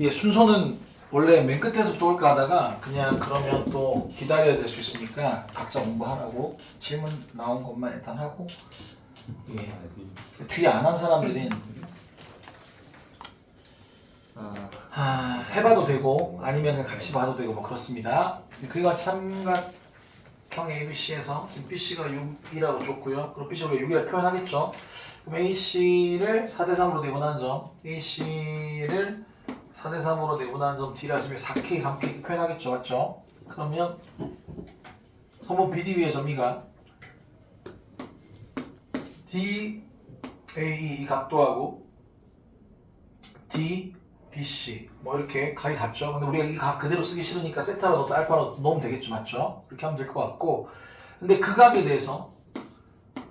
예, 순서는 원래 맨 끝에서부터 올까 하다가 그냥 그러면 또 기다려야 될 수 있으니까 각자 공부하라고 질문 나온 것만 일단 하고 예. 뒤에 안 한 사람들은 아, 아, 해봐도 되고 아니면 그냥 같이 봐도 되고 뭐 그렇습니다. 그리고 같이 삼각형 ABC에서 지금 BC가 6이라고 줬고요. 그럼 BC가 6이라고 표현하겠죠. 그럼 AC를 4대 3으로 내분하는 점, AC를 4대 3으로 내분하는 점 D라 쓰면 4K, 3K 이렇게 표현하겠죠, 맞죠? 그러면 선분 BDB의 점이가 D, A, 이 각도하고 D, BC 뭐 이렇게 각이 같죠. 근데 우리가 이 각 그대로 쓰기 싫으니까 세타로 넣고 알파로 넣으면 되겠죠, 맞죠? 그렇게 하면 될 것 같고 근데 그 각에 대해서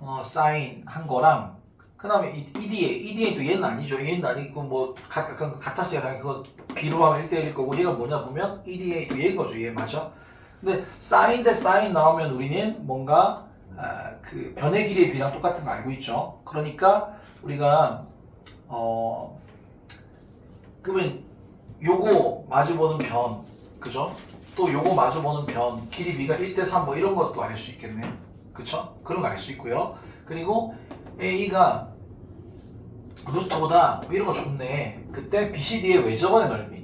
어, 사인 한 거랑 그 다음에 EDA, EDA도 얘는 아니죠. 얘는 아니고 뭐 가, 그, 같았어야 당연히 그거 B로 하면 1대1일 거고 얘가 뭐냐 보면 EDA도 얘인 거죠. 얘 맞아? 근데 사인 대 사인 나오면 우리는 뭔가 아, 그 변의 길이의 비랑 똑같은 거 알고 있죠. 그러니까 우리가 어 그러면 요거 마주보는 변 그죠? 또 요거 마주보는 변 길이 비가 1대 3 뭐 이런 것도 알 수 있겠네. 그쵸? 그런 거 알 수 있고요. 그리고 A가 루트보다 뭐 이런 거 좋네. 그때 BCD의 외접원의 넓이.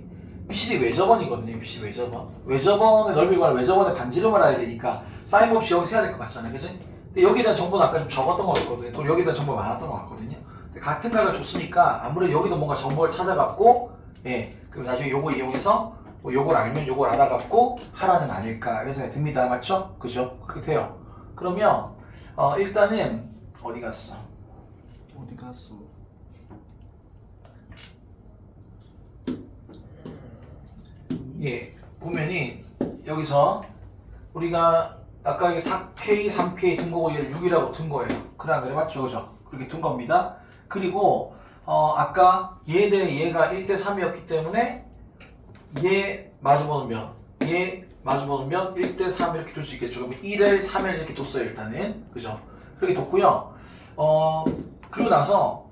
BCD 외접원이거든요. BCD 외접원. 외접원의 넓이가 외접원의 반지름 알아야 되니까 사인 없이 여기 세야 될 것 같잖아요. 그지? 근데 여기에 대한 정보는 아까 좀 적었던 것 같거든요. 또 여기에 대한 정보가 많았던 것 같거든요. 근데 같은 각을 줬으니까 아무래도 여기도 뭔가 정보를 찾아갖고 예, 그럼 나중에 요거 이용해서 뭐 요걸 알면 요걸 알아갖고 하라는 아닐까 이런 생각이 듭니다. 맞죠? 그죠? 그렇게 돼요. 그러면 어, 일단은 어디 갔어? 어디 갔어? 예, 보면이 여기서 우리가 아까 이게 4K, 3K 둔 거고 얘를 6이라고 둔 거예요. 그래 안 그래? 맞죠? 그죠? 그렇게 둔 겁니다. 그리고 어, 아까 얘 대 얘가 1대 3이었기 때문에 얘 마주보는 면, 얘 마주보는 면 1대 3 이렇게 둘 수 있겠죠. 그러면 1을 3을 이렇게 뒀어요, 일단은. 그죠? 그렇게 뒀고요. 어, 그리고 나서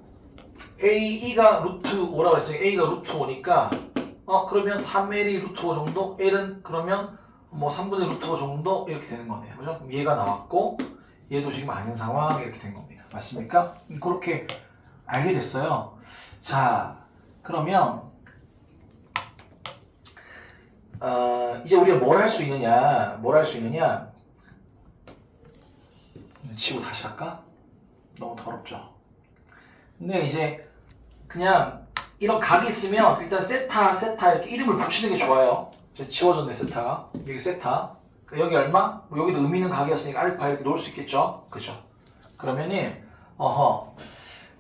AE가 루트 5라고 했으니까 A가 루트 5니까 어 그러면 3L이 루트 5 정도 L은 그러면 뭐 3분의 루트 5 정도 이렇게 되는 거네요 그죠? 얘가 나왔고 얘도 지금 아는 상황 이렇게 된 겁니다 맞습니까? 그렇게 알게 됐어요 자 그러면 어, 이제 우리가 뭘 할 수 있느냐 뭘 할 수 있느냐 치고 다시 할까? 너무 더럽죠 근데 이제 그냥 이런 각이 있으면 일단 세타, 세타 이렇게 이름을 붙이는 게 좋아요. 지워졌네 세타가. 여기 세타. 그러니까 여기 얼마? 뭐 여기도 의미 있는 각이었으니까 알파 이렇게 놓을 수 있겠죠. 그죠? 그러면은 어허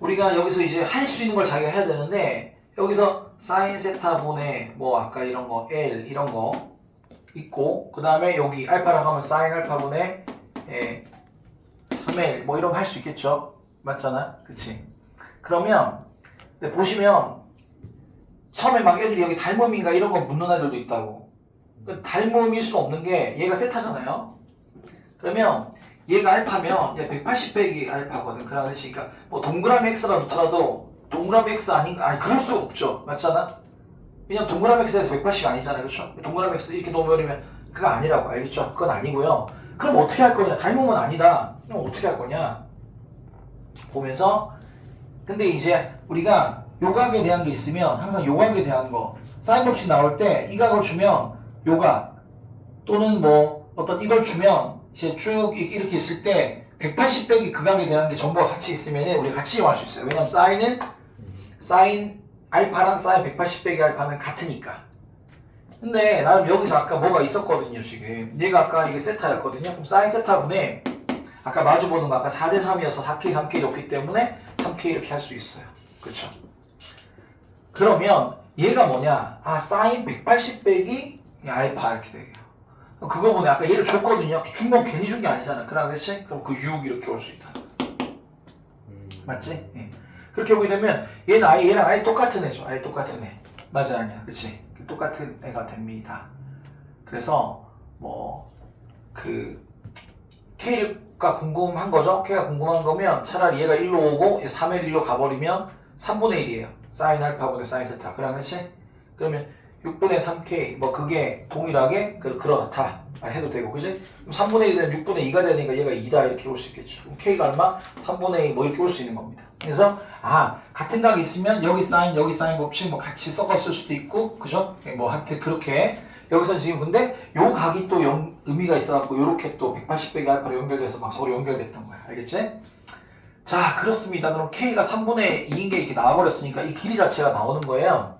우리가 여기서 이제 할 수 있는 걸 자기가 해야 되는데 여기서 사인 세타 분의 뭐 아까 이런 거 L 이런 거 있고 그 다음에 여기 알파라고 하면 사인 알파 분의 예, 3L 뭐 이런 거 할 수 있겠죠. 맞잖아, 그치? 그러면 근데 보시면 처음에 막 애들이 여기 닮음인가 이런 거 묻는 애들도 있다고. 그 닮음일 수 없는 게 얘가 세타잖아요. 그러면 얘가 알파면 얘 180 빼기 알파거든. 그러니까 뭐 동그라미 x라 놓더라도 동그라미 x 아닌가? 아니 그럴 수 없죠. 맞잖아. 왜냐면 동그라미 x에서 180 아니잖아요. 그렇죠? 동그라미 x 이렇게 놓으면 그거 아니라고 알겠죠? 그건 아니고요. 그럼 어떻게 할 거냐? 닮음은 아니다. 그럼 어떻게 할 거냐? 보면서 근데 이제 우리가 요각에 대한 게 있으면 항상 요각에 대한 거 사인 법칙 나올 때 이 각을 주면 요각 또는 뭐 어떤 이걸 주면 이제 쭉 이- 이렇게 있을 때 180 빼기 그 각에 대한 게 정보가 같이 있으면 우리 같이 이용할 수 있어요. 왜냐면 사인은 사인 알파랑 사인 180 빼기 알파는 같으니까. 근데 나는 여기서 아까 뭐가 있었거든요 지금 얘가 아까 이게 세타였거든요 그럼 사인 세타분에 아까 마주보는 거 아까 4대 3이어서 4K 3K 넣기 때문에 3K 이렇게 할 수 있어요 그쵸 그러면 얘가 뭐냐 아 사인 180 빼기 알파 이렇게 돼요 그거 보네 아까 얘를 줬거든요 준건 괜히 준 게 아니잖아 그럼 그렇지? 그럼 그 6 이렇게 올 수 있다 맞지? 예. 그렇게 보게 되면 얘는 아예 얘랑 아예 똑같은 애죠. 아예 똑같은 애. 맞아 아니야. 그치? 똑같은 애가 됩니다. 그래서 뭐그 K가 궁금한 거죠. K가 궁금한 거면 차라리 얘가 1로 오고 얘 3의 1로 가버리면 3분의 1이에요. 사인 알파분의 사인 세타. 그래 그렇지? 그러면 6분의 3k 뭐 그게 동일하게 그 그렇다 해도 되고 그지? 그럼 3분의 1은 6분의 2가 되니까 얘가 2다 이렇게 올 수 있겠죠. k가 얼마? 3분의 2 뭐 이렇게 올 수 있는 겁니다. 그래서 아 같은 각이 있으면 여기 사인 여기 사인 법칙 뭐 같이 쓸 수도 있고 그죠? 뭐 하여튼 그렇게 여기서 지금 근데 요 각이 또 영- 의미가 있어갖고 요렇게 또 180배기 알파로 연결돼서 막 서로 연결됐던 거야. 알겠지? 자 그렇습니다. 그럼 k가 3분의 2인 게 이렇게 나와버렸으니까 이 길이 자체가 나오는 거예요.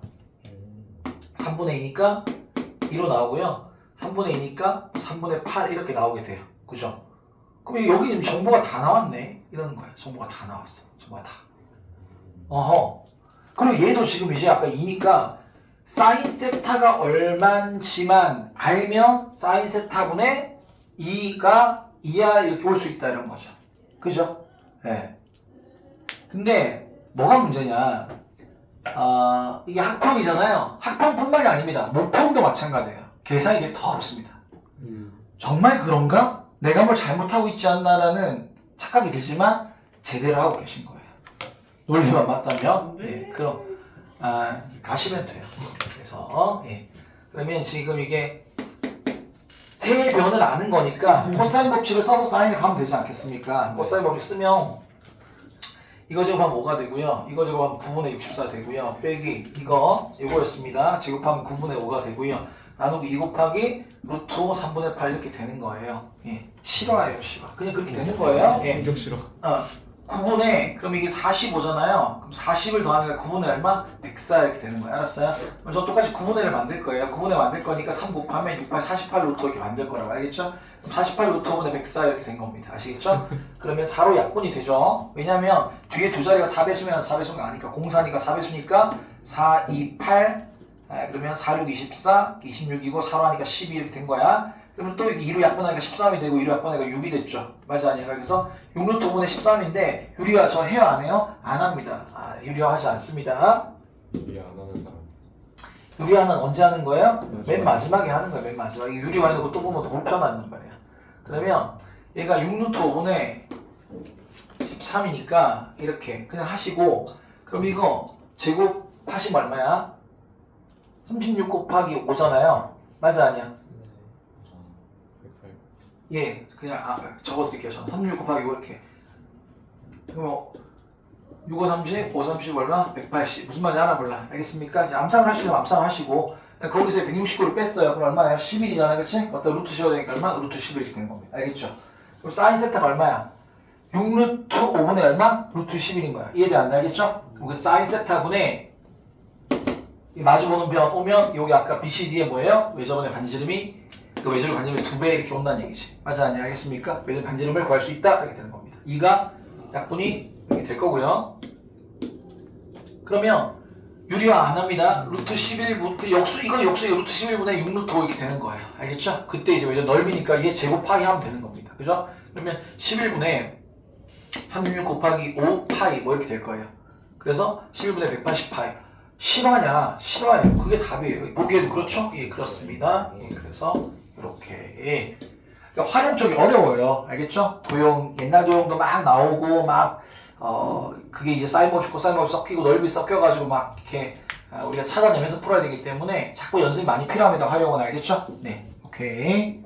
3분의 2니까 2로 나오고요. 3분의 2니까 3분의 8 이렇게 나오게 돼요. 그죠? 그럼 여기 지금 정보가 다 나왔네. 이러는 거야. 정보가 다 나왔어. 정보가 다. 어허. 그리고 얘도 지금 이제 아까 2니까 사인 세타가 얼만지만 알면 사인 세타분의 2가 2야 이렇게 올수 있다 이런 거죠. 그죠? 예. 네. 근데 뭐가 문제냐? 아, 이게 학평이잖아요. 학평뿐만이 아닙니다. 모평도 마찬가지예요. 계산이 되게 더 어렵습니다. 정말 그런가? 내가 뭘 잘못하고 있지 않나라는 착각이 들지만 제대로 하고 계신 거예요. 논리만 맞다면 예, 그럼 아, 가시면 돼요. 그래서 예. 그러면 지금 이게 세 변을 아는 거니까 코사인 법칙을 써서 사인을 가면 되지 않겠습니까? 코사인 법칙 쓰면 이거 제곱하면 5가 되고요. 이거 제곱하면 9분의 64 되고요. 빼기 이거 이거였습니다. 제곱하면 9분의 5가 되고요. 나누기 2 곱하기 루트 3분의 8 이렇게 되는 거예요. 예. 실화예요, 실화. 그냥 그렇게 되는 거예요. 예. 공격 싫어. 어, 9분의 그럼 이게 45잖아요. 그럼 40을 더하니까 9분의 얼마? 104 이렇게 되는 거예요. 알았어요? 그럼 저 똑같이 9분의를 만들 거예요. 9분의 만들 거니까 3 곱하면 6, 8, 48 루트 이렇게 만들 거라고 알겠죠? 그럼 48 루트 5분의 104 이렇게 된 겁니다. 아시겠죠? 그러면 4로 약분이 되죠. 왜냐면 뒤에 두 자리가 4배수면 4배수가 아니까 공사니까 4배수니까 4, 2, 8 아, 그러면 4, 6, 24, 26이고 4로 하니까 12 이렇게 된 거야. 그러면 또 2로 약분하니까 13이 되고 2로 약분하니까 6이 됐죠. 맞아 아니야? 그래서 6루트 5분의 13인데 유리화 저 해요 안 해요? 안 합니다. 아, 유리화 하지 않습니다. 이해 안 하는 사람. 유리화는 언제 하는 거예요? 네, 맨 마지막에 하는 거예요. 맨 마지막에 유리화 해놓고 또 보면 더 불편하단 말이야. 그러면 얘가 6루트 5분의 13이니까 이렇게 그냥 하시고 그럼 이거 제곱하시면 얼마야? 36 곱하기 5잖아요. 맞아 아니야? 108. 예, 그냥 아, 적어드릴게요. 저는 36 곱하기 5 이렇게. 그럼 6, 5, 30, 5, 30 얼마? 180. 무슨 말인지 알아 몰라. 알겠습니까? 이제 암산을 하시면 암산을 하시고 거기서 169를 뺐어요. 그럼 얼마예요? 11이잖아, 그렇지? 어떤 루트 씌워야 되니까 얼마? 루트 11 이렇게 된 겁니다. 알겠죠? 그럼 사인 세타가 얼마야? 6루트 5분의 얼마? 루트 11인 거야. 이해돼 안 돼? 알겠죠? 그럼 그 사인 세타분의 이 마주보는 변 오면 여기 아까 BCD에 뭐예요? 외접원의 반지름이 그 외접의 반지름이 두배 이렇게 온다는 얘기지. 맞아 아니야? 알겠습니까? 외접 반지름을 구할 수 있다 이렇게 되는 겁니다. 2가 약분이 이렇게 될 거고요. 그러면 유리화 안 합니다. 루트 11분 그 역수 이건 역수 루트 11분의 6 루트 5 이렇게 되는 거예요. 알겠죠? 그때 이제 외접 넓이니까 이게 제곱파이 하면 되는 겁니다. 그죠? 그러면 11분의 36 곱하기 5 파이 뭐 이렇게 될 거예요. 그래서 11분의 180 파이. 실화냐? 실화예요. 그게 답이에요. 보기에도 그렇죠? 예, 그렇습니다. 예, 그래서 이렇게. 예. 그러니까 활용 쪽이 어려워요. 알겠죠? 도형, 옛날 도형도 막 나오고 막 어, 그게 이제 사인법이 코사인법이 섞이고 넓이 섞여가지고 막 이렇게 아, 우리가 찾아내면서 풀어야 되기 때문에 자꾸 연습이 많이 필요합니다. 활용은 알겠죠? 네. 오케이.